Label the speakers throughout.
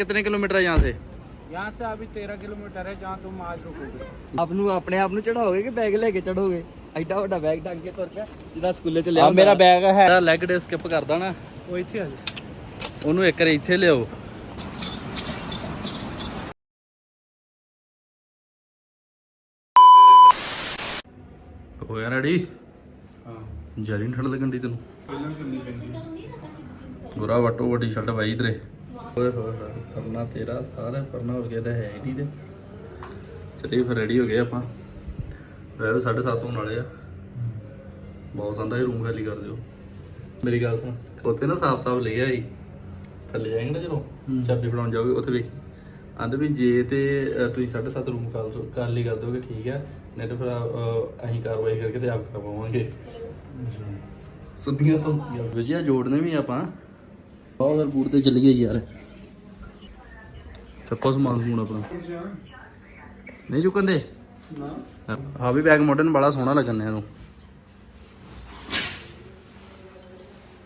Speaker 1: कितने किलोमीटर है यहाँ से
Speaker 2: यहाँ से अभी तेरह किलोमीटर है जहाँ तुम आज रुकोगे
Speaker 3: ਆਪ ਨੂੰ ਆਪਣੇ ਆਪ ਨੂੰ ਚੜਾਓਗੇ ਕਿ ਬੈਗ ਲੈ ਕੇ ਚੜੋਗੇ ਐਡਾ ਵੱਡਾ ਬੈਗ ਟੰਗ ਕੇ ਤੁਰ ਪਿਆ ਜਿੱਦਾਂ ਸਕੂਲੇ ਚ ਲਿਆ
Speaker 1: ਆ ਮੇਰਾ ਬੈਗ ਹੈ ਲੈਗ ਡੇ ਸਕਿਪ ਕਰਦਾ ਨਾ
Speaker 2: वो इतने आ जाओ
Speaker 1: ਉਹਨੂੰ ਇੱਕ ਵਾਰੀ ਇੱਥੇ ਲਿਆਓ ਹੋਇਆ ਰੈਡੀ ਹਾਂ ਜਰੀ ਠੰਡ ਲੱਗਣ ਦੀ ਤੈਨੂੰ ਗੋਰਾ ਵਟੋ ਵਟੀ ਛੱਡ ਵਾਈ ਇਧਰੇ ਓਏ ਹੋਏ ਹੋਏ ਪਰਨਾ ਤੇਰਾ ਸਾਰਾ ਪਰਨਾ ਹੋ ਗਿਆ ਤਾਂ ਹੈ ਹੀ ਨਹੀਂ ਤੇ ਚਲੀ ਫਿਰ ਰੈਡੀ ਹੋ ਗਏ ਆਪਾਂ। ਵੈਸੇ 7:30 ਹੋਣ ਵਾਲੇ ਆ। ਬਹੁਤ ਸੰਦਾ ਇਹ ਰੂਮ ਖਾਲੀ ਕਰ ਦਿਓ। ਮੇਰੀ ਗੱਲ ਸੁਣ ਉੱਥੇ ਨਾ ਸਾਫ-ਸਾਫ ਲਿਖਿਆ ਸੀ ਥੱਲੇ ਜਾਏਂਗੇ ਨਾ ਜਦੋਂ ਚਾਬੀ ਫੜਾਉਣ ਜਾਓਗੇ ਉੱਥੇ ਵੇਖੀ। ਆਂਦੇ ਵੀ ਜੇ ਤੇ ਅ, ਤੁਸੀਂ 7:30 ਰੂਮ ਕਰ ਦੋ ਕਰ ਲਈ ਕਰ ਦੋਗੇ ਠੀਕ ਹੈ ਨਹੀਂ ਤਾਂ ਫਿਰ ਅ, ਅਸੀਂ ਕਾਰਵਾਈ ਕਰਕੇ ਤੇ ਆਪ ਕਰਵਾਵਾਂਗੇ ਸਿੱਧੀਆਂ ਤੋਂ ਵਿਜਿਆ ਜੋੜਨੇ ਵੀ ਆਪਾਂ। ਬਹੁਤ ਵਾਰ ਬੂਟ ਤੇ ਚੱਲੀਏ ਯਾਰ। ਚੱਕੋ ਸਮਾਨ ਸਮੂਨ ਆਪਣਾ। ਨਹੀਂ ਚੁੱਕਣ ਦੇ? ਹਾਂ ਵੀ ਬੈਗ ਮਾਡਰਨ ਬੜਾ ਸੋਹਣਾ ਲੱਗਣ ਇਹਨੂੰ।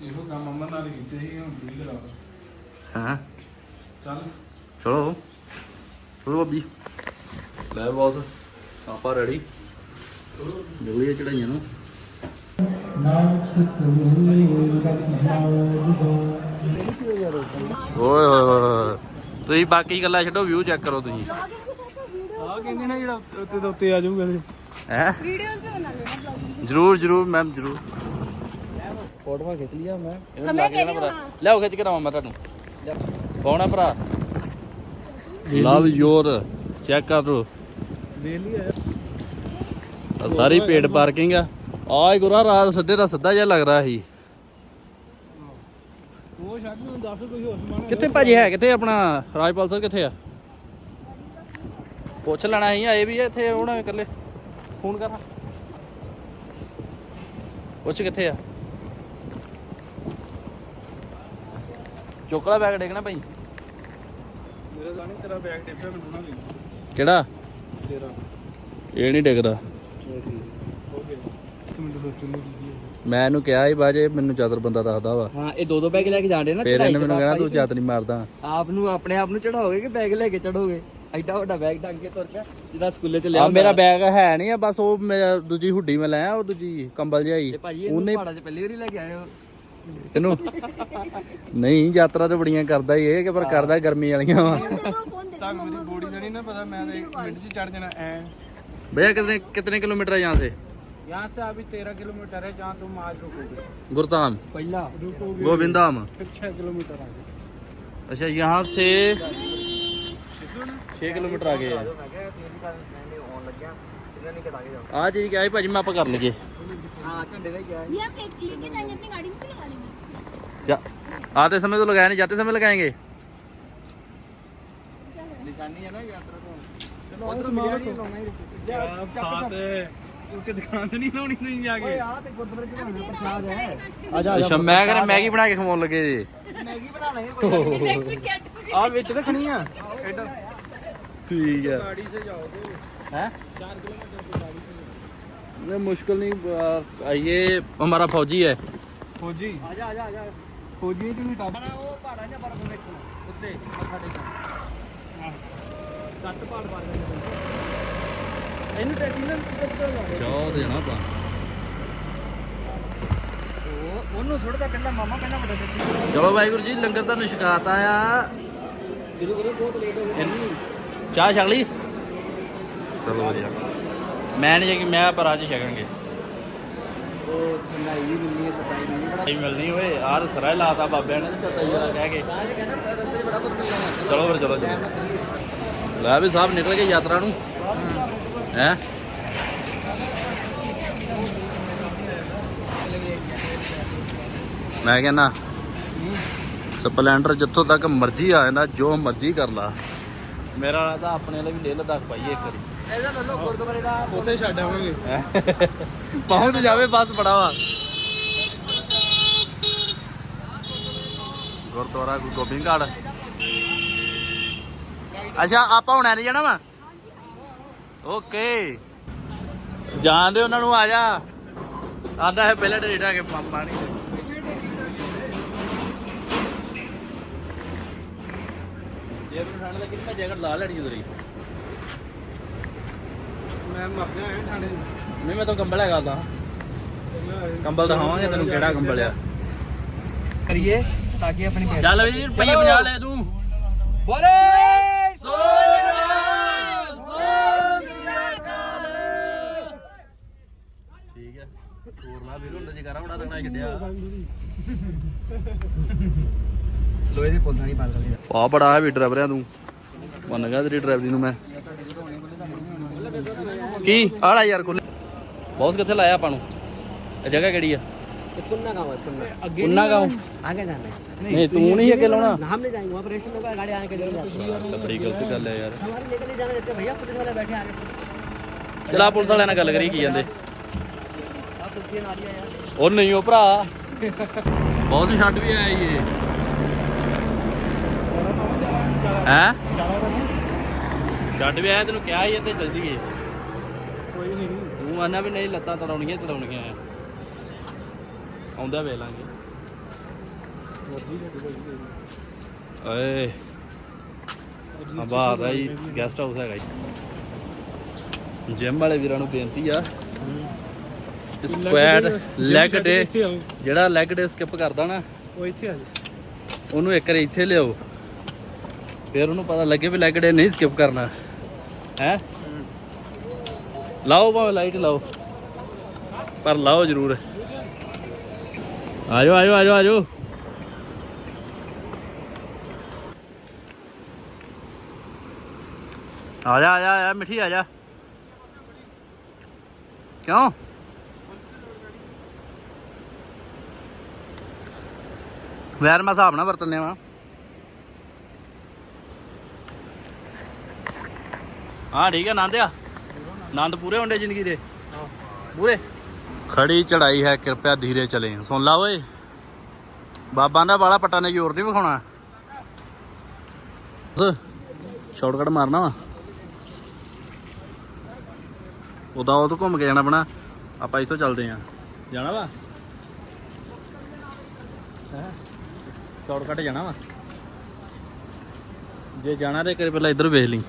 Speaker 2: ਇਹੋ ਕੰਮ ਅਮਨ ਨਾਲ ਕੀਤੇ ਸੀ ਹੁਣ ਵੀ ਕਰਾ?
Speaker 1: ਹਾਂ?
Speaker 2: ਚੱਲ।
Speaker 1: ਚਲੋ। ਚਲੋ ਬੱਬੀ ਲੈ ਬੌਸ ਆਪਾਂ ਰੈਡੀ ਜੋੜੀਏ ਚੜਾਈਆਂ ਨੂੰ। ਓਏ ਹੋਏ ਹੋਏ। ਤੁਸੀਂ ਬਾਕੀ ਗੱਲਾਂ ਛੱਡੋ ਵਿਊ ਚੈੱਕ ਕਰੋ ਤੁਸੀਂ।
Speaker 2: ਆ ਕਹਿੰਦੇ ਨੇ ਜਿਹੜਾ ਉੱਤੇ ਤੋਂ ਉੱਤੇ ਆ ਜਾਊਗਾ
Speaker 1: ਹੈ?
Speaker 4: ਵੀਡੀਓਜ਼ ਵੀ ਬਣਾ ਲੈਣਾ
Speaker 1: ਜਰੂਰ ਜਰੂਰ ਮੈਮ ਜਰੂਰ।
Speaker 3: ਫੋਟੋਆਂ ਖਿੱਚ ਲਿਆ ਮੈਂ
Speaker 4: ਇਹਨੂੰ ਲਾ ਕੇ ਨਾ ਭਰਾ।
Speaker 1: ਲਿਆਓ ਖਿੱਚ ਕੇ ਦਵਾਂ ਮੈਂ ਤੁਹਾਨੂੰ। ਪਾਉਣਾ ਭਰਾ? ਲਵ ਯੋਰ ਚੈੱਕ ਕਰ ਲੋ
Speaker 2: ਦੇ ਲਿਆ
Speaker 1: ਸਾਰੀ ਪੇਡ ਪਾਰਕਿੰਗ ਆ। ਆਏ ਗੁਰਾ ਰਾਤ ਸੱਦੇ ਦਾ ਸੱਦਾ ਜਿਹਾ ਲੱਗ ਲੱਗਦਾ ਸੀ। ਕਿੱਥੇ ਭਾਜੀ ਹੈ? ਕਿੱਥੇ ਆਪਣਾ ਰਾਜਪਾਲ ਸਰ ਕਿੱਥੇ ਆ? ਪੁੱਛ ਲੈਣਾ ਸੀ ਆਏ ਵੀ ਇੱਥੇ ਹੁਣ ਇਕੱਲੇ। ਫੋਨ ਕਰ। ਪੁੱਛ ਕਿੱਥੇ ਆ? ਚੁੱਕ ਲੈ ਬੈਗ ਡੇਗਣਾ ਭਾਈ।
Speaker 2: ਮੇਰੇ ਸਾਹਮਣੇ ਤੇਰਾ ਬੈਗ ਡਿੱਪਿਆ ਮੈਨੂੰ ਨਾ ਲਈ
Speaker 1: ਕਿਹੜਾ?
Speaker 2: ਤੇਰਾ।
Speaker 1: ਇਹ ਨਹੀਂ ਡਿੱਗਦਾ।
Speaker 2: ਹੋ। ਗਿਆ ਇੱਕ ਮਿੰਟ ਸੋਚ ਲਓ ਕੀ ਹੈ।
Speaker 1: ਮੈਂ ਇਹਨੂੰ ਕਿਹਾ ਹੀ ਬਾਜੇ ਮੈਨੂੰ ਚਾਦਰ ਬੰਦਾ ਦੱਸਦਾ ਵਾ।
Speaker 3: ਹਾਂ ਇਹ ਦੋ ਦੋ ਬੈਗ ਲੈ ਕੇ ਜਾਂਦੇ ਨਾ
Speaker 1: ਫਿਰ ਮੈਨੂੰ ਕਹਿਣਾ ਤੂੰ ਚਾਤ ਨਹੀਂ ਮਾਰਦਾ।
Speaker 3: ਆਪ ਨੂੰ ਆਪਣੇ ਆਪ ਨੂੰ ਚੜਾਓਗੇ ਕਿ ਬੈਗ ਲੈ ਕੇ ਚੜੋਗੇ? ਐਡਾ ਵੱਡਾ ਬੈਗ ਟੰਗ ਕੇ ਤੁਰ ਪਿਆ ਜਿੱਦਾਂ ਸਕੂਲੇ ਚ ਲਿਆ
Speaker 1: ਮੇਰਾ ਬੈਗ ਹੈ ਨਹੀਂ ਆ ਬਸ ਉਹ ਮੇਰਾ ਦੂਜੀ ਹੁੱਡੀ ਮੈਂ ਲੈ ਉਹ ਦੂਜੀ ਕੰਬਲ ਜਿਹਾਈ
Speaker 3: ਉਹਨੇ ਪਹਾੜਾਂ ਚ ਪਹਿਲੀ ਵਾਰੀ ਲੈ ਕੇ ਆਏ
Speaker 1: ਤੈਨੂੰ ਨਹੀਂ ਯਾਤਰਾ ਤੇ ਬੜੀਆਂ ਕਰਦਾ ਹੀ ਇਹ ਕਿ ਪਰ ਕਰਦਾ ਗਰਮੀ ਵਾਲੀਆਂ ਵਾ।
Speaker 2: ਤੁਹਾਨੂੰ ਮੇਰੀ ਬੋਡੀ ਦਾ ਨਹੀਂ ਨਾ ਪਤਾ ਮੈਂ ਤਾਂ 1 ਮਿੰਟ ਚ ਚੜ ਜਾਣਾ ਐ।
Speaker 1: ਭਈਆ ਕਿਤਨੇ ਕਿਲੋਮੀਟਰ ਹੈ ਯਹਾਂ यहाँ से
Speaker 2: अभी तेरह किलोमीटर है जहाँ तुम आज रुकोगे।
Speaker 1: गुरताम
Speaker 3: पहला
Speaker 2: रुकोगे।
Speaker 1: गोविंदाम।
Speaker 2: फिर किलोमीटर आगे।
Speaker 1: अच्छा यहाँ से छह किलोमीटर आगे है। आज ये क्या है भाजी आप कर लीजिए हाँ, आते समय तो लगाया नहीं जाते समय लगाएँगे। निशानी है
Speaker 2: ना यात्रा को। चलो ਕਿ।
Speaker 1: ਦੁਕਾਨ ਮੈਂ ਮੁਸ਼ਕਲ ਨਹੀਂ ਆਈਏ ਹਮਾਰਾ ਫੌਜੀ ਹੈ।
Speaker 2: ਫੌਜੀ?
Speaker 3: ਆ ਜਾ ਆ ਜਾ ਆ ਜਾ।
Speaker 2: ਫੌਜੀ ਤੇ ਵੀ ਟੱਪ।
Speaker 3: ਉਹ ਪਹਾੜਾਂ ਜਾਂ ਬਰਫ਼ ਦੇਖੋ ਉੱਤੇ ਮੱਥਾ ਟੇਕਣਾ। ਸੱਤ ਪਹਾੜ ਬਾਰ
Speaker 1: ਚਲੋ ਵਾਹਿਗੁਰੂ ਜੀ ਲੰਗਰ ਤੁਹਾਨੂੰ ਛਕਾਤਾ ਆ।
Speaker 3: ਗੁਰੂ ਗੁਰੂ ਬਹੁਤ ਲੇਟ ਹੋ
Speaker 1: ਚਾਹ ਛਕ ਲਈ? ਚਲੋ ਵਧੀਆ। ਮੈਂ ਨਹੀਂ ਕਿ ਮੈਂ ਪਰ ਅੱਜ ਛਕਾਂਗੇ
Speaker 3: ਉਹ ਠੰਡਾਈ ਵੀ ਮਿਲਣੀ ਸਤਾਈ ਮਿਲਣੀ ਬੜਾ
Speaker 1: ਮਿਲਣੀ ਓਏ ਆਰ ਸਰਾ ਲਾਤਾ ਬਾਬਿਆਂ ਨੇ ਤੇ ਤੱਤਾ ਕਹਿ ਕੇ।
Speaker 3: ਬਾਅਦ ਕਹਿੰਦਾ ਰਸਤੇ ਬੜਾ ਮੁਸ਼ਕਲ
Speaker 1: ਚਲੋ ਫਿਰ ਚਲੋ ਚਲੋ। ਲੈ ਵੀ ਸਾਹਿਬ ਨਿਕਲ ਗਏ ਯਾਤਰਾ ਨੂੰ। ਹੈ? ਮੈਂ ਕਹਿੰਦਾ ਸਪਲੈਂਡਰ ਜਿੱਥੋਂ ਤੱਕ ਮਰਜ਼ੀ ਆ ਜਾਂਦਾ ਜੋ ਮਰਜ਼ੀ ਕਰ ਲਾ। ਮੇਰਾ ਨਾਲ ਤਾਂ ਆਪਣੇ ਲਈ ਵੀ ਲੇਹ ਲਦਾਖ ਪਾਈਏ ਇੱਕ ਵਾਰੀ।
Speaker 3: ਇਹਦਾ ਲੱਲੋ ਗੁਰਦੁਆਰੇ ਦਾ
Speaker 2: ਉੱਥੇ ਛੱਡ ਆਵਾਂਗੇ।
Speaker 1: ਪਹੁੰਚ ਜਾਵੇ ਬਸ ਬੜਾ ਵਾ ਗੁਰਦੁਆਰਾ ਗੁਰੂ ਗੋਬਿੰਦਗੜ੍ਹ। ਅੱਛਾ ਆਪਾਂ ਹੁਣ ਐ ਜਾਣਾ ਵਾ? ਓਕੇ। ਜਾਣਦੇ ਉਹਨਾਂ ਨੂੰ ਆ ਜਾ। ਆਂਦਾ ਹੈ ਪਹਿਲਾਂ ਡੇਟਾ ਕੇ ਪਾ- ਪਾਣੀ ਜੇ ਮੈਨੂੰ ਠੰਡ ਲੱਗੀ ਤਾਂ ਮੈਂ ਜੈਕਟ ਲਾ ਲੈਣੀ ਹੀ।
Speaker 2: ਮੈਂ ਮਰ ਗਿਆ ਐ ਠੰਡੇ
Speaker 1: ਨਹੀਂ ਮੈਂ ਤਾਂ ਕੰਬਲ ਹੈਗਾ ਤਾਂ ਕੰਬਲ ਦਿਖਾਵਾਂਗੇ ਤੈਨੂੰ ਕਿਹੜਾ ਕੰਬਲ ਆ।
Speaker 3: ਕਰੀਏ ਤਾਂ ਕਿ ਆਪਣੀ
Speaker 1: ਚੱਲ ਵੀ ਰੁਪਈਏ 50 ਲੈ ਤੂੰ।
Speaker 3: ਬੋਲੇ
Speaker 1: ਠੀਕ ਹੈ ਹੋਰ ਨਾ ਵੀਰ ਹੁੰਦਾ ਜੀ ਬਣਾ ਛੱਡਿਆ ਆ। ਬੜਾ ਹੈ ਵੀ ਡਰਾਈਵਰਿਆਂ ਤੂੰ। ਮੰਨ ਗਿਆ ਤੇਰੀ ਡਰਾਈਵਰੀ ਨੂੰ ਮੈਂ। ਕੀ? ਆਲਾ ਯਾਰ ਕੋਲ ਬੌਸ ਕਿੱਥੇ ਲਾਇਆ ਆਪਾਂ ਨੂੰ? ਇਹ ਜਗ੍ਹਾ ਕਿਹੜੀ ਆ? ਪੁੰਨਾ ਗਾਉਂ
Speaker 3: ਹੈ ਪੁੰਨਾ।
Speaker 1: ਨਹੀਂ ਤੂੰ ਨਹੀਂ ਅੱਗੇ ਲਾਉਣਾ।
Speaker 3: ਹਮ ਨਹੀਂ ਜਾਏंगे ऑपरेशन में गाड़ी आने के लिए
Speaker 1: बड़ी गलती कर ले यार
Speaker 3: हमारे लेकर नहीं जाना देते
Speaker 1: ਨਾਲ ਗੱਲ ਕਰੀ ਕੀ ਜਾਂਦੇ। ਉਹ ਨਹੀਂ ਉਹ ਭਰਾ। ਬਹੁਤ ਛੱਡ ਵੀ ਆਇਆ ਇਹ। ਹੈ? ਛੱਡ ਵੀ ਆਇਆ ਤੈਨੂੰ ਕਿਹਾ ਹੀ ਤੇ ਚਲ ਜੀਏ
Speaker 2: ਕੋਈ ਨਹੀਂ।
Speaker 1: ਤੂੰ ਆਨਾ ਵੀ ਨਹੀਂ ਲੱਤਾਂ ਤੜਾਉਣੀਆਂ ਤੜਾਉਣੀਆਂ ਆਉਂਦਾ ਵੇ ਲਾਂਗੇ। ਓਏ। ਆ ਬਾਹਰ ਆਈ ਗੈਸਟ ਹਾਊਸ ਹੈਗਾ ਜੀ। ਜਿਮ ਵਾਲੇ ਵੀਰਾਂ ਨੂੰ ਬੇਨਤੀ ਆ। ਸਕੁਐਡ ਲੈਗ ਡੇ ਜਿਹੜਾ ਲੈਗ ਡੇ ਸਕਿਪ ਕਰਦਾ ਨਾ
Speaker 2: ਉਹ ਇੱਥੇ ਆ ਜਾ।
Speaker 1: ਉਹਨੂੰ ਇੱਕ ਵਾਰੀ ਇੱਥੇ ਲਿਆਓ। ਫਿਰ ਉਹਨੂੰ ਪਤਾ ਲੱਗੇ ਵੀ ਲੈਗ ਡੇ ਨਹੀਂ ਸਕਿਪ ਕਰਨਾ। ਹੈ? ਲਾਓ ਭਾਵੇਂ ਲਾਈਟ ਲਾਓ। ਪਰ ਲਾਓ ਜ਼ਰੂਰ। ਆਜੋ ਆਜੋ ਆਜੋ ਆਜੋ। ਆ ਜਾ ਆ ਜਾ ਮਿੱਠੀ ਆ ਜਾ। ਕਿਉਂ? ਵੈਰ ਮੈਂ ਹਿਸਾਬ ਨਾਲ ਵਰਤਨੇ ਵਾ। ਹਾਂ, ਠੀਕ ਹੈ ਆਨੰਦ ਆ। ਆਨੰਦ ਪੂਰੇ ਹੁੰਦੇ ਜ਼ਿੰਦਗੀ ਦੇ? ਪੂਰੇ? ਖੜੀ ਚੜਾਈ ਹੈ ਕਿਰਪਿਆ ਧੀਰੇ ਚਲੇ। ਸੁਣ ਲਾ ਓਏ। ਬਾਬਾ ਦਾ ਵਾਲਾ ਪੱਟਾ ਨੇ ਜ਼ੋਰ ਨਹੀਂ ਵਿਖਾਉਣਾ। ਸ਼ਾਰਟਕਟ ਮਾਰਨਾ ਵਾ। ਉਹਦਾ ਉਹ ਤੋਂ ਘੁੰਮ ਕੇ ਜਾਣਾ ਆਪਣਾ ਆਪਾਂ ਇੱਥੋਂ ਚੱਲਦੇ ਆਂ। ਜਾਣਾ ਵਾ? ਹੈ? ਸ਼ਾਰਟਕਟ ਜਾਣਾ ਵਾ। ਜੇ ਜਾਣਾ ਤੇ ਕਰੇ ਪਹਿਲਾਂ ਇੱਧਰ ਵੇਖ ਲਈ।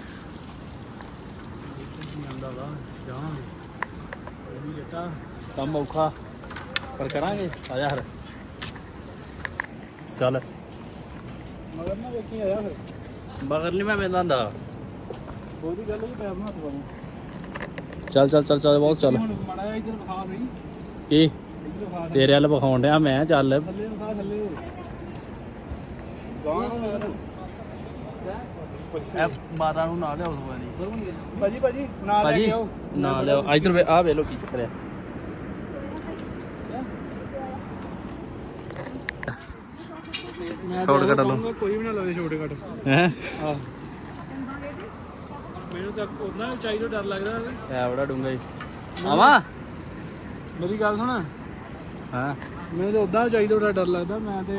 Speaker 2: ਜਾਂਦਾ ਵਾ ਜਾਵਾਂਗੇ ਉਹ ਵੀ ਜੱਟਾ
Speaker 1: ਕੰਮ ਔਖਾ ਪਰ ਕਰਾਂਗੇ ਆ ਜਾ ਹਰ। ਚੱਲ।
Speaker 2: ਮਗਰ ਨਾ ਵੇਖੀ ਆਇਆ ਫਿਰ।
Speaker 1: ਮਗਰ ਨਹੀਂ ਮੈਂ ਵੇਂਦਾ ਹੁੰਦਾ।
Speaker 2: ਉਹਦੀ ਗੱਲ ਵੀ ਪੈਰ ਨੂੰ ਹੱਥ
Speaker 1: ਚੱਲ ਚੱਲ ਚੱਲ ਚੱਲ ਬਹੁਤ ਚੱਲ। ਕੀ? ਤੇਰੇ ਵੱਲ ਵਿਖਾਉਣ ਡਿਆ ਮੈਂ ਚੱਲ।
Speaker 2: ਥੱਲੇ ਵਿਖਾ ਥੱਲੇ। ਗਾਂ ਨੂੰ ਮਗਰ
Speaker 1: ਐ ਮਾਤਾ ਨੂੰ ਨਾ ਲਿਆਓ ਸਵਾਨੀ
Speaker 2: ਭਾਜੀ ਭਾਜੀ ਨਾਲ ਲੈ
Speaker 1: ਭਾਜੀ
Speaker 2: ਕੇ ਆਓ।
Speaker 1: ਨਾ ਲਿਆਓ। ਇਧਰ ਵੇ ਆ ਵੇ ਲੋ ਕੀ ਚੱਕਰ ਆ।
Speaker 2: ਮੈਂ
Speaker 1: Short cut
Speaker 2: ਤਾਂ
Speaker 1: ਲਓ।
Speaker 2: ਕਹੂੰਗਾ ਕੋਈ ਵੀ ਨਾ ਲਵੇ ਛੋਟੇ ਕੱਟ
Speaker 1: ਹੈ?
Speaker 2: ਆਹ। ਮੈਨੂੰ ਤਾਂ ਉਹਨਾਂ ਉਚਾਈ ਤੋਂ ਡਰ ਲੱਗਦਾ ਵੀ।
Speaker 1: ਐ ਬੜਾ ਡੂੰਗਾ ਜੀ ਆਵਾ?
Speaker 2: ਮੇਰੀ ਗੱਲ ਸੁਣ।
Speaker 1: ਹਾਂ।
Speaker 2: ਮੈਨੂੰ ਤਾਂ ਉਦਾਂ ਉਚਾਈ ਤੋਂ ਬੜਾ ਡਰ ਲੱਗਦਾ ਮੈਂ ਤੇ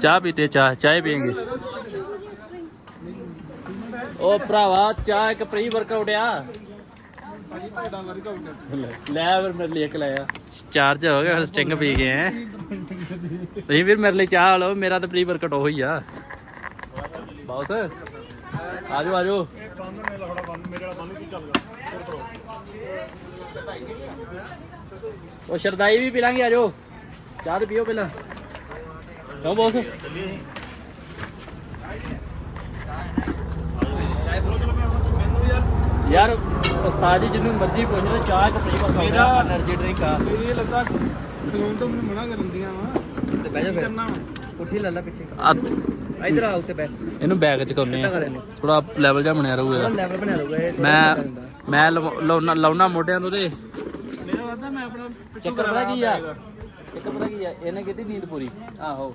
Speaker 1: ਚਾਹ ਪੀਤੇ ਚਾਹ ਚਾਹ ਪੀਏਗੇ।
Speaker 2: ਉਹ
Speaker 1: ਭਰਾਵਾ, ਚਾਹ ਇੱਕ ਪ੍ਰੀ ਵਰਕਆਊਟ
Speaker 2: ਆ।
Speaker 1: ਲੈ ਫਿਰ ਮੇਰੇ ਲਈ ਇੱਕ ਲਾਇਆ ਚਾਰਜ ਹੋ ਗਿਆ, ਫਿਰ ਸਟਿੰਗ ਪੀ ਗਏ ਐ ਤੁਸੀਂ ਵੀਰ ਮੇਰੇ ਲਈ ਚਾਹ ਲਓ ਮੇਰਾ ਤਾਂ ਪ੍ਰੀ ਵਰਕਆਊਟ ਉਹੀ ਆ। ਬਾਸ। ਆਜੋ ਆਜੋ। ਉਹ ਸ਼ਰਦਾਈ ਵੀ ਪੀ ਲਾਂਗੇ, ਆਜੋ। ਚਾਹ ਪੀਓ ਪਹਿਲਾਂ। ਕਿਉਂ ਬੌਸ? ਯਾਰ ਉਸਤਾਦ ਜੀ ਜਿੰਨੂੰ ਮਰਜ਼ੀ ਪੁੱਛ ਲਓ ਚਾਹ ਤਾਂ ਸਹੀ ਪਰ
Speaker 2: ਮੇਰਾ
Speaker 1: એનર્ਜੀ ਡਰਿੰਕ ਆ।
Speaker 2: ਮੈਨੂੰ ਇਹ ਲੱਗਦਾ ਸਲੂਨ ਤੋਂ ਮੈਨੂੰ ਮਨਾ ਕਰਨ ਦੀਆਂ ਵਾ।
Speaker 3: ਤੇ ਬਹਿ ਜਾ ਫਿਰ। ਕੁਰਸੀ ਲੈ ਲੈ ਪਿੱਛੇ। ਇਧਰ ਆ ਉੱਤੇ ਬੈਠ
Speaker 1: ਇਹਨੂੰ ਬੈਗ ਚ ਕਰਨੇ ਥੋੜਾ ਲੈਵਲ ਜਾ ਬਣਿਆ ਰਹੂਗਾ
Speaker 3: ਲੈਵਲ ਬਣਿਆ ਰਹੂਗਾ
Speaker 1: ਮੈਂ ਮੈਂ ਲਾਉਣਾ ਲਾਉਣਾ ਮੋਢਿਆਂ ਤੋਂ ਤੇ।
Speaker 2: ਮੇਰਾ ਵਾਦਾ ਮੈਂ ਆਪਣਾ
Speaker 1: ਚੱਕਰ ਪਤਾ ਕੀ ਆ? ਚੱਕਰ ਪਤਾ ਕੀ ਆ? ਇਹਨੇ ਕਿਤੇ ਨੀਂਦ ਪੂਰੀ।
Speaker 3: ਆਹੋ।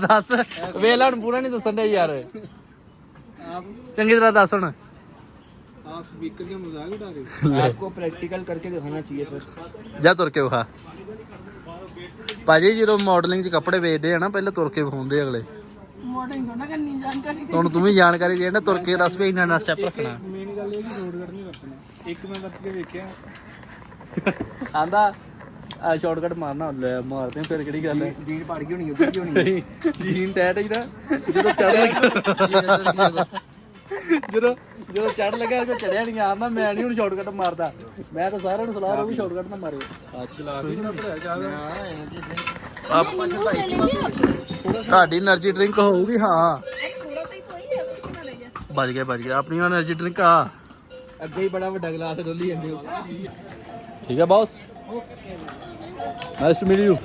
Speaker 1: ਦੱਸ ਵੇਲਾ ਹੁਣ ਪੂਰਾ ਨਹੀਂ ਦੱਸਣ ਦੇ ਯਾਰ
Speaker 2: आप
Speaker 1: ਚੰਗੀ ਤਰ੍ਹਾਂ ਦੱਸ ਹੁਣ
Speaker 2: आप स्पीकर का मजाक उड़ा रहे हो आपको प्रैक्टिकल करके दिखाना चाहिए सर
Speaker 1: ਜਾ ਤੁਰ ਕੇ ਵਿਖਾ ਭਾਜੀ ਜਦੋਂ ਮਾਡਲਿੰਗ 'ਚ ਕੱਪੜੇ ਵੇਚਦੇ ਆ ਨਾ ਪਹਿਲਾਂ ਤੁਰ ਕੇ ਵਿਖਾਉਂਦੇ ਅਗਲੇ
Speaker 4: मॉडलिंग होना करनी जानकारी
Speaker 1: ਹੁਣ ਤੂੰ ਵੀ ਜਾਣਕਾਰੀ ਦੇ ਨਾ ਤੁਰ ਕੇ ਦੱਸ ਵੀ ਇੰਨਾ ਇੰਨਾ ਸਟੈਪ ਰੱਖਣਾ
Speaker 2: ਮੇਨ ਗੱਲ ਇਹ ਕਿ ਰੋਡ ਕੱਟ ਨਹੀਂ ਵਰਤਣਾ ਇੱਕ ਮੈਂ ਵਰਤ ਕੇ ਵੇਖਿਆ
Speaker 1: ਆਂਦਾ ਆ ਸ਼ਾਰਟਕਟ ਮਾਰਨਾ ਲੈ ਮਾਰਦੇ ਫਿਰ ਕਿਹੜੀ ਗੱਲ ਹੈ?
Speaker 2: ਜੀਨ ਪਾੜ ਗਈ ਹੋਣੀ ਉੱਧਰ ਗਈ ਹੋਣੀ।
Speaker 1: ਜੀਨ ਟੈਟ ਹੀ ਨਾ ਜਦੋਂ ਚੜ੍ਹਦਾ ਜਦੋਂ ਜਦੋਂ ਚੜ ਲੱਗਾ ਕੋ ਚੜਿਆ ਨਹੀਂ ਆਉਂਦਾ ਮੈਂ ਨਹੀਂ ਹੁਣ ਸ਼ਾਰਟਕਟ ਮਾਰਦਾ। ਮੈਂ ਤਾਂ ਸਾਰਿਆਂ ਨੂੰ ਸਲਾਹ ਦਊਂ ਵੀ ਸ਼ਾਰਟਕਟ ਨਾ ਮਾਰਿਓ। ਤੁਹਾਡੀ એનર્ਜੀ ਡਰਿੰਕ ਹੋਊਗੀ ਹਾਂ। ਬਚ ਗਿਆ ਬਚ ਗਿਆ। ਆਪਣੀ એનર્ਜੀ ਡਰਿੰਕ ਆ।
Speaker 2: ਅੱਗੇ ਹੀ ਬੜਾ ਵੱਡਾ ਗਲਾਸ ਡੋਲੀ ਜਾਂਦੇ ਹੋ।
Speaker 1: ਠੀਕ ਹੈ boss nice to meet you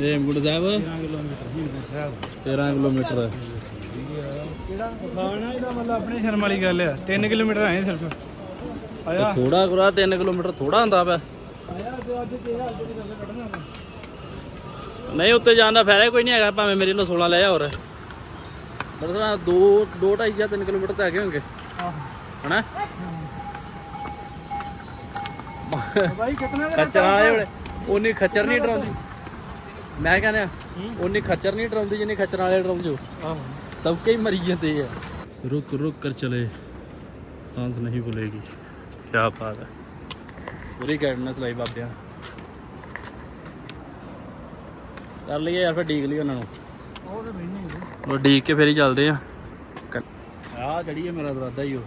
Speaker 1: ਇਹ ਗੁੱਡ ਸਾਹਿਬ 13 ਕਿਲੋਮੀਟਰ
Speaker 2: ਖਾਣਾ ਇਹਦਾ ਮਤਲਬ ਆਪਣੇ ਸ਼ਰਮ ਵਾਲੀ ਗੱਲ ਆ। 3 ਕਿਲੋਮੀਟਰ ਆਏ ਸਿਰਫ। ਆਇਆ।
Speaker 1: ਥੋੜਾ ਗੁਰਾ 3 ਕਿਲੋਮੀਟਰ ਥੋੜਾ ਹੁੰਦਾ ਪਿਆ
Speaker 2: ਆਇਆ ਤੇ ਅੱਜ ਕਿਹੜਾ ਅੱਜ ਦੀ ਗੱਲ ਕੱਢਣਾ ਆਪਾਂ।
Speaker 1: ਨਹੀਂ ਉੱਤੇ ਜਾਣ ਦਾ ਫਾਇਦਾ ਕੋਈ ਨਹੀਂ ਹੈਗਾ ਭਾਵੇਂ ਮੇਰੀ ਨੂੰ 16 ਲੈ ਜਾ ਹੋਰ। ਮਤਲਬ 2 2 2.5 ਜਾਂ 3 ਕਿਲੋਮੀਟਰ ਤਾਂ ਹੈਗੇ ਹੋਣਗੇ।
Speaker 2: ਭਾਈ ਕਿਤਨਾ
Speaker 1: ਖੱਚਰ ਵਾਲੇ ਵੇਲੇ ਉਨੀ ਖੱਚਰ ਨਹੀਂ ਡਰਾਉਂਦੀ ਮੈਂ ਕਹਿੰਦਾ ਉਨੀ ਖੱਚਰ ਨਹੀਂ ਡਰਾਉਂਦੀ ਜਿੰਨੀ ਖੱਚਰ ਵਾਲੇ ਡਰਾਉਂਦੇ ਜੋ
Speaker 2: ਆਹੋ
Speaker 1: ਤਬਕੇ ਹੀ ਮਰੀ ਜਾਂਦੇ ਆ ਰੁਕ ਰੁਕ ਕਰ ਚਲੇ सांस नहीं भूलेगी क्या बात है ਪੂਰੀ ਗਾਈਡਨੈਸ ਲਈ ਬਾਬਿਆਂ ਕਰ ਲਈਏ ਯਾਰ ਫਿਰ ਡੀਕ ਲਈ ਉਹਨਾਂ ਨੂੰ
Speaker 2: ਉਹ ਤਾਂ ਨਹੀਂ
Speaker 1: ਉਹ ਡੀਕ ਕੇ ਫੇਰ ਹੀ ਚੱਲਦੇ ਆ ਆ ਚੜੀਏ ਮੇਰਾ ਇਰਾਦਾ ਹੀ ਉਹ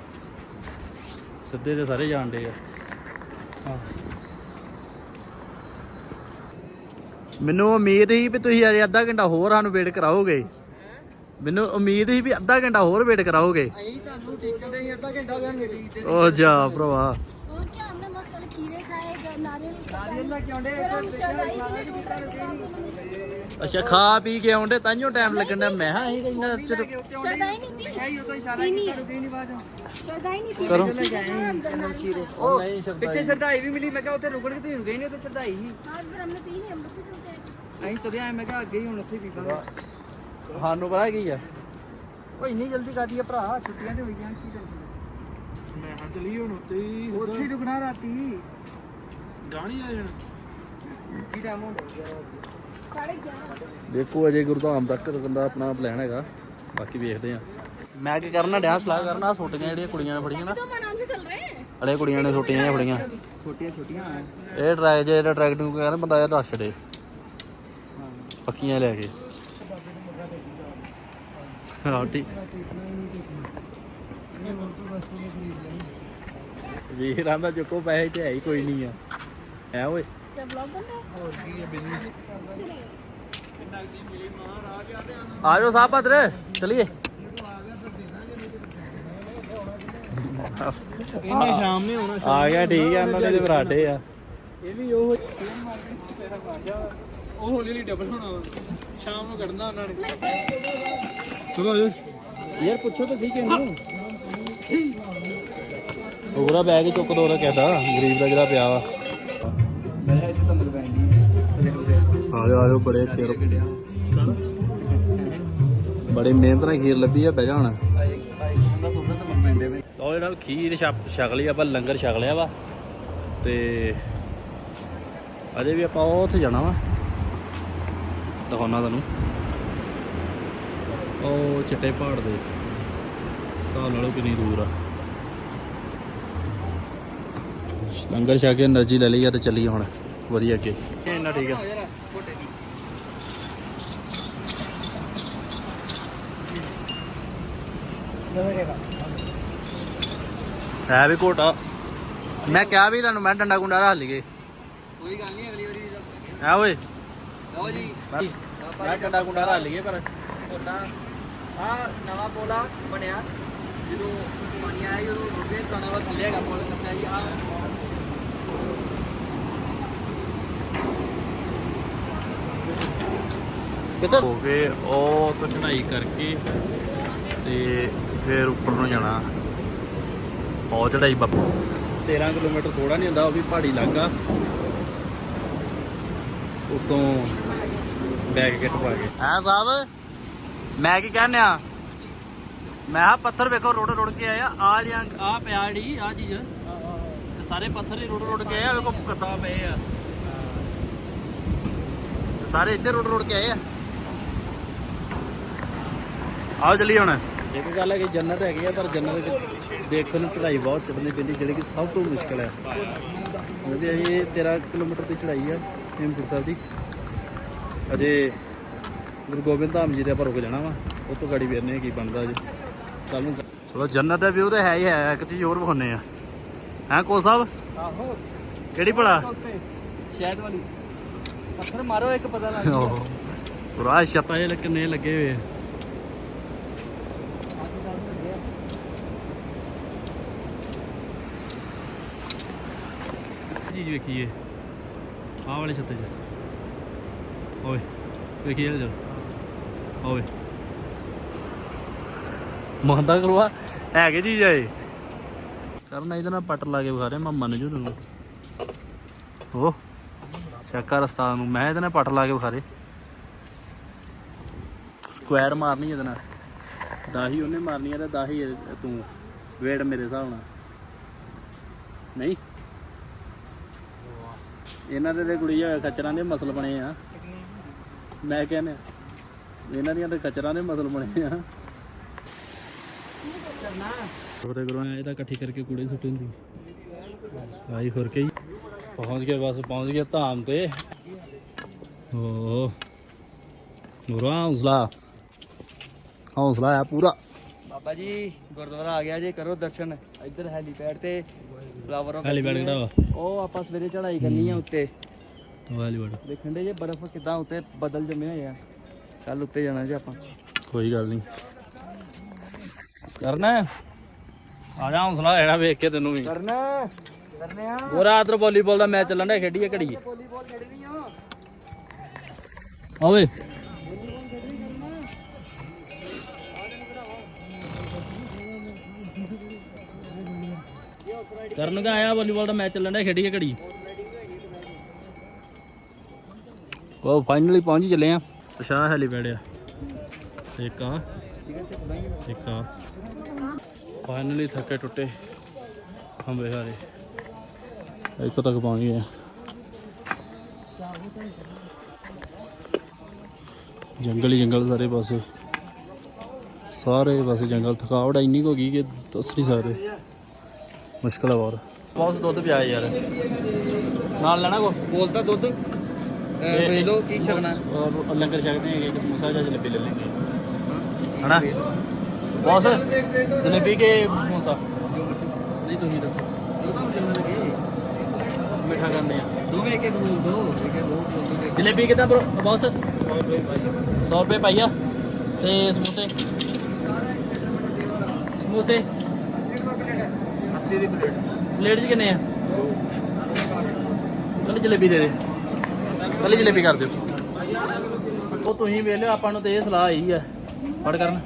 Speaker 1: ਸਿੱਧੇ ਤੇ ਸਾਰੇ ਜਾਣਦੇ ਆ ਮੈਨੂੰ ਉਮੀਦ ਸੀ ਵੀ ਤੁਸੀਂ ਅਜੇ ਅੱਧਾ ਘੰਟਾ ਹੋਰ ਸਾਨੂੰ ਵੇਟ ਕਰਾਓਗੇ ਮੈਨੂੰ ਉਮੀਦ ਸੀ ਵੀ ਅੱਧਾ ਘੰਟਾ ਹੋਰ ਵੇਟ ਕਰਾਓਗੇ
Speaker 2: ਅਸੀਂ ਤੁਹਾਨੂੰ ਟਿਕਟ ਦੇ ਅੱਧਾ ਘੰਟਾ ਹੋ ਗਿਆ ਡੀਕ
Speaker 1: ਉਹ ਜਾ ਭਰਾਵਾ
Speaker 4: और क्या हमने मस्त वाले खीरे खाए ग- नारियल
Speaker 2: ਨਾਰੀਅਲ ਲੈ ਕੇ ਆਉਂਦੇ
Speaker 4: फिर हम शरदाई के लिए ढूंढ रहे थे काम करने
Speaker 1: ਅੱਛਾ ਖਾ ਪੀ ਕੇ ਆਉਂਦੇ ਤਾਈਓ ਟਾਈਮ ਲੱਗਣ ਦਾ ਮੈਂ ਹਾਂ ਇਹ ਇੰਨਾ ਚਿਰ
Speaker 4: ਸ਼ਰਦਾ
Speaker 2: ਹੀ ਨਹੀਂ ਪੀ ਮੈਂ ਹੀ ਉਦੋਂ
Speaker 4: ਇਸ਼ਾਰਾ ਕੀਤਾ ਨਹੀਂ
Speaker 1: ਬਾਜੋ
Speaker 4: ਸ਼ਰਦਾ ਹੀ ਨਹੀਂ ਪੀ ਕਰੋ
Speaker 2: ਉਹ ਪਿੱਛੇ ਸ਼ਰਦਾਈ ਵੀ ਮਿਲੀ ਮੈਂ ਕਿਹਾ ਉੱਥੇ ਰੁਕਣ ਕੇ ਤੁਸੀਂ ਨਹੀਂ ਉੱਥੇ ਸ਼ਰਦਾਈ
Speaker 4: ਹੀ ਹਾਂ ਫਿਰ ਹਮਨੇ ਪੀ ਨਹੀਂ ਅੰਮ੍ਰਿਤ ਚਲਦੇ
Speaker 2: ਆਏ ਤਦੇ ਮੈਂ ਕਿਹਾ ਅੱਗੇ ਹੀ ਹੁਣ ਉੱਥੇ ਪੀਵਾਂਗੇ
Speaker 1: ਸਾਨੂੰ ਪਤਾ ਕੀ ਆ?
Speaker 2: ਓਏ ਇੰਨੀ ਜਲਦੀ ਕਰਦੀ ਆ ਭਰਾ ਛੁੱਟੀਆਂ ਤੇ ਹੋਈਆਂ ਕੀ ਕਰਦੀ ਮੈਂ ਹਾਂ ਚਲੀ ਹੁਣ ਉੱਥੇ ਹੀ ਉੱਥੇ ਹੀ ਰੁਕਣਾ ਰਾਤੀ। ਗਾਣੀ ਆ ਜਾਣਾ। ਕੀ ਟਾਈਮ
Speaker 4: ਹੋ ਗਿਆ
Speaker 1: ਦੇਖੋ ਅਜੇ ਗੁਰਧਾਮ ਤੱਕ ਬੰਦਾ ਆਪਣਾ ਪਲਾਨ ਹੈਗਾ। ਬਾਕੀ ਵੇਖਦੇ ਆ ਮੈਂ ਕੀ ਕਰਨਾ ਡਾਂਸ ਸਲਾਹ ਕਰਨਾ? ਛੋਟੀਆਂ ਜਿਹੜੀਆਂ ਕੁੜੀਆਂ ਨੇ ਫੜੀਆਂ ਨਾ। ਅੜੇ ਕੁੜੀਆਂ ਨੇ ਛੋਟੀਆਂ ਫੜੀਆਂ।
Speaker 2: ਛੋਟੀਆਂ ਛੋਟੀਆਂ
Speaker 1: ਇਹ ਟਰਾਈ ਜੇ ਇਹਦਾ ਟਰੈਕਟਿੰਗ ਕਰਨ ਬੰਦਾ ਇਹ ਰੱਖ ਛੜੇ ਪੱਕੀਆਂ ਲੈ ਕੇ। ਰੋਟੀ। ਵੀਰਾਂ ਦਾ ਜੁਕੋ ਪੈਸੇ ਤੇ ਹੈ ਹੀ ਕੋਈ ਨਹੀਂ ਆ। ਹੈ ਓਏ?
Speaker 4: ਕੀ ਬਲੌਗ ਬਣਾ
Speaker 1: ਆ ਜਾਓ ਸਾਹਿਬ ਭਦਰ ਚਲਿਏ।
Speaker 2: ਇਹਨੇ ਸ਼ਾਮ ਨੇ ਆਉਣਾ
Speaker 1: ਆ ਗਿਆ ਠੀਕ ਆ ਉਹਨਾਂ ਦੇ ਪਰਾਠੇ ਆ।
Speaker 2: ਇਹ ਵੀ ਉਹ ਉਹ ਹੌਲੀ ਹੌਲੀ ਡਬਲ ਹੋਣਾ ਸ਼ਾਮ ਨੂੰ ਕੱਢਣਾ ਉਹਨਾਂ ਨੇ। ਚਲੋ ਯਾਰ ਪੁੱਛੋ ਤਾਂ ਠੀਕ ਹੈ
Speaker 1: ਉਹਦਾ ਬੈਗ ਚੁੱਕ ਦੋ ਦਾ ਕਹਿੰਦਾ ਗਰੀਬ ਦਾ ਜਿਹੜਾ ਪਿਆ ਵਾ। ਆ ਜਾਓ ਬੜੇ ਚਿਰ। ਬੜੇ ਮਿਹਨਤ ਨਾਲ ਖੀਰ ਲੱਭੀ ਆ, ਬਹਿ ਜਾਣਾ ਲੋ ਇਹ ਨਾਲ ਖੀਰ ਛਕ ਲਈ, ਆਪਾਂ ਲੰਗਰ ਛਕ ਲਿਆ ਵਾ। ਤੇ ਅਜੇ ਵੀ ਆਪਾਂ ਉੱਥੇ ਜਾਣਾ ਵਾ। ਦਿਖਾਉਣਾ ਤੁਹਾਨੂੰ। ਉਹ ਚਿੱਟੇ ਪਹਾੜ ਦੇ ਸਾਹ ਨਾਲੋਂ ਕਿੰਨੀ ਦੂਰ ਆ। ਲੰਗਰ ਛਕ ਕੇ એનર્ਜੀ ਲੈ ਲਈ ਆ ਤੇ ਚੱਲੀਏ ਹੁਣ। ਵਧੀਆ ਅੱਗੇ। ਇੰਨਾ ਠੀਕ ਆ। ਹੈ ਵੀ ਘੋਟਾ। ਮੈਂ ਕਿਹਾ ਵੀ ਤੁਹਾਨੂੰ ਮੈਂ ਡੰਡਾ ਗੁੰਡਾ ਰੱਖ ਲਈਏ।
Speaker 2: ਕੋਈ ਗੱਲ ਨਹੀਂ ਅਗਲੀ ਵਾਰੀ
Speaker 1: ਹੈ ਓਏ।
Speaker 2: ਲਓ ਜੀ।
Speaker 1: ਮੈਂ ਡੰਡਾ ਗੁੰਡਾ ਰੱਖ ਲਈਏ ਪਰ।
Speaker 2: ਉਦਾਂ
Speaker 3: ਆ ਨਵਾਂ ਪੋਲਾ ਬਣਿਆ। ਜਦੋਂ ਪਾਣੀ ਆਇਆ ਜਦੋਂ ਰੋਕੇ ਤਾਂ ਉਹ ਥੱਲੇ ਹੈਗਾ ਪੁਲ ਕੱਚਾ ਹੀ ਆ
Speaker 1: ਹੋ ਗਏ ਉਹ ਤੋਂ ਚੜਾਈ ਕਰਕੇ ਤੇ ਫਿਰ ਉੱਪਰ ਨੂੰ ਜਾਣਾ। ਉਹ ਚੜਾਈ ਬਾਪੂ। 13 ਕਿਲੋਮੀਟਰ ਥੋੜਾ ਨਹੀਂ ਹੁੰਦਾ ਉਹ ਵੀ ਪਹਾੜੀ ਇਲਾਕਾ। ਉਤੋਂ ਬੈਗ ਕਿੱਟ ਪਾ ਕੇ। ਹਾਂ ਸਾਹਿਬ ਮੈਂ ਕੀ ਕਹਿੰਨਿਆ ਮੈਂ ਆ ਪੱਥਰ ਵੇਖੋ ਰੋੜ ਰੋੜ ਕੇ ਆਇਆ। ਆ ਜਾਂ ਆ ਪਿਆ ਜਿਹੜੀ ਆ ਚੀਜ਼। ਸਾਰੇ ਪੱਥਰ ਹੀ ਰੋੜ ਰੋੜ ਕੇ ਆਇਆ ਵੇਖੋ ਕਿੱਦਾਂ ਪਏ ਆ। ਸਾਰੇ ਇੱਥੇ ਰੋੜ ਰੋੜ ਕੇ ਆਏ ਆ। ਆਓ ਚੱਲੀ ਹੁਣ। ਇੱਕ ਗੱਲ ਹੈ ਕਿ ਜੰਨਤ ਹੈਗੀ ਆ ਪਰ ਜੰਨਤ ਵਿੱਚ ਦੇਖਣ ਨੂੰ ਚੜਾਈ ਬਹੁਤ ਚੜ੍ਹਨੀ ਪੈਂਦੀ ਜਿਹੜੀ ਕਿ ਸਭ ਤੋਂ ਮੁਸ਼ਕਲ ਹੈ। ਉਹਦੇ ਇਹ 13 ਕਿਲੋਮੀਟਰ ਦੀ ਚੜਾਈ ਆ ਹੇਮਕੁੰਟ ਸਾਹਿਬ ਦੀ। ਅਜੇ ਗੁਰੂ ਗੋਬਿੰਦ ਧਾਮ ਜੀ ਦੇ ਆਪਾਂ ਰੁਕ ਜਾਣਾ ਵਾ ਉਹ ਤੋਂ ਗਾੜੀ ਵੇਰਨੇ ਕੀ ਬਣਦਾ ਅਜੇ। ਕੱਲ ਨੂੰ ਚਲੋ ਜੰਨਤ ਦਾ ਵਿਊ ਤਾਂ ਹੈ ਹੀ ਹੈ ਇੱਕ ਚੀਜ਼ ਹੋਰ ਵਿਖਾਉਨੇ ਆ। ਹੈਂ ਕੋ ਸਾਹਿਬ?
Speaker 3: ਆਹੋ।
Speaker 1: ਕਿਹੜੀ ਭਲਾ?
Speaker 3: ਸ਼ਾਇਦ ਵਾਲੀ। ਪੱਥਰ ਮਾਰੋ ਇੱਕ ਪਤਾ ਲੱਗ ਜਾਊਗਾ।
Speaker 1: ਓਹ। ਪੂਰਾ ਛੱਤਾਂ ਇਹ ਕਿੰਨੇ ਲੱਗੇ ਹੋਏ ਆ। ਚੀਜ਼ ਵੇਖੀਏ। ਆਹ ਵਾਲੇ ਛੱਤੇ 'ਚ। ਓਏ, ਵੇਖੀਏ ਜਲ ਓਏ। ਮਹੰਦਾ ਕਰਵਾ ਹੈਗੇ ਚੀਜ਼ ਆਏ ਕਰਨਾ ਇਹਦੇ ਨਾਲ ਪੱਟ ਲਾ ਕੇ ਵਿਖਾ ਰਿਹਾ ਮੈਂ ਮੰਨ ਜੂ ਉਹ ਚੈੱਕ ਰਸਤਾ ਨੂੰ। ਮੈਂ ਇਹਦੇ ਨਾਲ ਪੱਟ ਲਾ ਕੇ ਵਿਖਾ ਦੇ ਸਕੁਐਰ ਮਾਰਨੀ ਇਹਦੇ ਨਾਲ। ਦਾਹੀ ਉਹਨੇ ਮਾਰਨੀ ਹੈ ਤੇ ਦਾਹੀ ਇਹ- ਤੂੰ ਵੇਟ ਮੇਰੇ ਹਿਸਾਬ ਨਾਲ। ਨਹੀਂ? ਇਹਨਾਂ ਦੇ ਤੇ ਕੁੜੀ ਹੋਇਆ ਖਚਰਾਂ ਦੇ ਮਸਲ ਬਣੇ ਆ। ਮੈਂ ਕਹਿੰਦਾ ਇਹਨਾਂ ਦੀਆਂ ਤੇ ਖਚਰਾਂ ਦੇ ਮਸਲ ਬਣੇ ਆ। ਉਹਦੇ ਕੋਲੋਂ ਇਹ ਤਾਂ ਇਕੱਠੀ ਕਰਕੇ ਕੂੜੇ ਸੁੱਟੀ ਹੁੰਦੀ। ਆਈ ਹੋਰ ਕੇ। ਹੀ ਪਹੁੰਚ ਗਏ ਬਸ ਪਹੁੰਚ ਗਏ ਧਾਮ ਤੇ। ਓ ਨੂਰਾ ਹੌਸਲਾ। ਹੌਸਲਾ ਆ ਪੂਰਾ।
Speaker 3: ਬਾਬਾ ਜੀ ਗੁਰਦੁਆਰਾ ਆ ਗਿਆ ਜੇ ਕਰੋ ਦਰਸ਼ਨ। ਇੱਧਰ ਹੈਲੀਪੈਡ ਤੇ ਫਲਾਵਰ
Speaker 1: ਖਾਲੀ ਬੈਠ ਕਿਹੜਾ ਵਾ
Speaker 3: ਉਹ ਆਪਾਂ ਸਵੇਰੇ ਚੜਾਈ ਕਰਨੀ ਆ ਉੱਤੇ।
Speaker 1: ਵਾਲੀ ਬੜ
Speaker 3: ਦੇਖਣ ਦੇ ਜੇ ਬਰਫ਼ ਕਿਦਾਂ ਉੱਤੇ ਬੱਦਲ ਜੰਮੇ ਹੋਏ ਆ। ਕੱਲ ਉੱਤੇ ਜਾਣਾ ਜੀ ਆਪਾਂ।
Speaker 1: ਕੋਈ ਗੱਲ ਨਹੀਂ। ਕਰਨਾ? ਆ ਜਾ ਹੌਸਲਾ ਜਿਹੜਾ ਵੇਖ ਕੇ ਤੈਨੂੰ ਵੀ।
Speaker 3: ਕਰਨਾ ਕਰਨੇ ਆ।
Speaker 1: ਗੋਰਾ ਆਦਰ ਵਾਲੀਬਾਲ ਦਾ ਮੈਚ ਚੱਲਣ ਡਿਆ ਖੇਡੀਏ ਘੜੀਏ
Speaker 3: ਵਾਲੀਬਾਲ ਖੇਡਣੀ ਆ।
Speaker 1: ਆਵੇ ਕਰਨ ਕਾ ਆਇਆ ਵਾਲੀਬਾਲ ਦਾ ਮੈਚ ਚੱਲਣ ਡਿਆ ਖੇਡੀਏ ਘੜੀ। ਉਹ ਫਾਈਨਲੀ ਪਹੁੰਚ ਚੱਲੇ ਆ। ਪਛਾ ਹੈਲੀਪੈਡ ਆ। ਇੱਕ ਆ ਇੱਕ ਆ। ਫਾਈਨਲੀ ਥੱਕੇ ਟੁੱਟੇ ਹੰਬੇ ਹਾਰੇ। ਇੱਥੋਂ ਤੱਕ ਪਹੁੰਚ ਗਏ ਜੰਗਲ ਹੀ ਜੰਗਲ ਸਾਰੇ ਪਾਸੇ। ਸਾਰੇ ਪਾਸੇ ਜੰਗਲ ਥਕਾਵਟ ਇੰਨੀ ਹੋ ਗਈ ਕਿ ਦੱਸ ਨਹੀਂ ਸਕਦੇ। ਮੁਸ਼ਕਲ ਹੈ ਬਹੁਤ। ਬਹੁਤ ਦੁੱਧ ਪਿਆ ਯਾਰ। ਨਾਲ ਲੈਣਾ ਕੋ?
Speaker 3: ਬੋਲਦਾ ਦੁੱਧ? ਵੇਖ ਲਓ ਕੀ ਛਕਣਾ।
Speaker 1: ਔਰ ਲੰਗਰ ਛਕਦੇ ਹੈਗੇ ਇੱਕ ਸਮੋਸਾ ਜਾਂ ਜਲੇਬੀ ਲੈ ਲੈਂਗੇ ਹਨਾ? ਬੌਸ ਜਲੇਬੀ ਕੇ ਸਮੋਸਾ? ਨਹੀਂ ਤੁਸੀਂ ਦੱਸੋ। ਮਿੱਠਾ ਕਰਨੇ ਆ।
Speaker 3: ਦੋਵੇਂ ਇੱਕ ਇੱਕ ਬੋਲ ਦੋ। ਇੱਕ ਇੱਕ ਬੋਲ ਦੋ।
Speaker 1: ਜਲੇਬੀ ਕਿਦਾਂ ਬੌਸ? 100 ਰੁਪਏ ਪਾਈਆ ਤੇ ਸਮੋਸੇ? ਸਮੋਸੇ?
Speaker 3: ਪਲੇਟ?
Speaker 1: 'ਚ ਕਿੰਨੇ ਆ? ਕੱਲ ਜਲੇਬੀ ਦੇ ਦੇ। ਕੱਲ ਜਲੇਬੀ ਕਰ ਦਿਓ। ਉਹ ਤੁਸੀਂ ਵੇਖ ਲਿਓ ਆਪਾਂ ਨੂੰ ਤੇ ਇਹ ਸਲਾਹ ਆਈ ਆ। ਫੜ ਕਰਨ।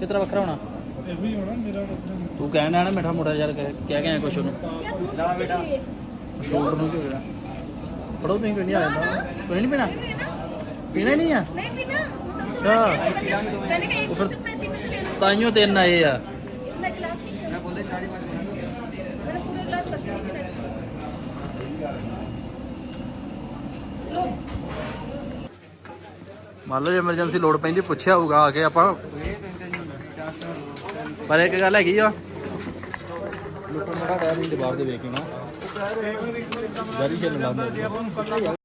Speaker 1: ਕਿਤਰਾ ਵੱਖਰਾ ਹੋਣਾ?
Speaker 3: ਇਹ ਵੀ ਹੋਣਾ ਮੇਰਾ ਵੱਖਰਾ
Speaker 1: ਤੂੰ ਕਹਿਣ ਨਾ ਮਿੱਠਾ ਮੋਟਾ ਯਾਰ ਕਹਿ ਕਹਿ ਕੇ ਕੁਛ ਉਹਨੂੰ।
Speaker 3: ਲਾ ਬੇਟਾ।
Speaker 1: ਸ਼ੋਰ ਨੂੰ ਕਿਉਂ ਹੋਇਆ? ਤੁਸੀਂ ਕਿਉਂ ਆਇਆ ਕੋਈ ਨਹੀਂ ਪੀਣਾ? ਪੀਣਾ ਨਹੀਂ ਆ?
Speaker 4: ਨਹੀਂ ਪੀਣਾ।
Speaker 1: ਅੱਛਾ। ਪਹਿਲੇ
Speaker 4: ਕਹੇ ਤੁਸੀਂ ਪੈਸੇ ਪੈਸੇ ਲੈ ਲਓ
Speaker 1: ਤਾਈਓ ਤਿੰਨ ਆਏ ਆ। ਮੰਨ ਲਓ ਜੇ ਐਮਰਜੈਂਸੀ ਲੋੜ ਪੈਂਦੀ, ਪੁੱਛਿਆ ਹੋਊਗਾ ਆ ਕੇ ਆਪਾਂ। ਪਰ ਇੱਕ ਗੱਲ ਹੈਗੀ ਆ। ਲੁੱਟਣ ਮੜਾ ਡਰ ਨਹੀਂ ਬਾਹਰ ਦੇ ਵੇਖ ਜਾਰੀ ਚੱਲ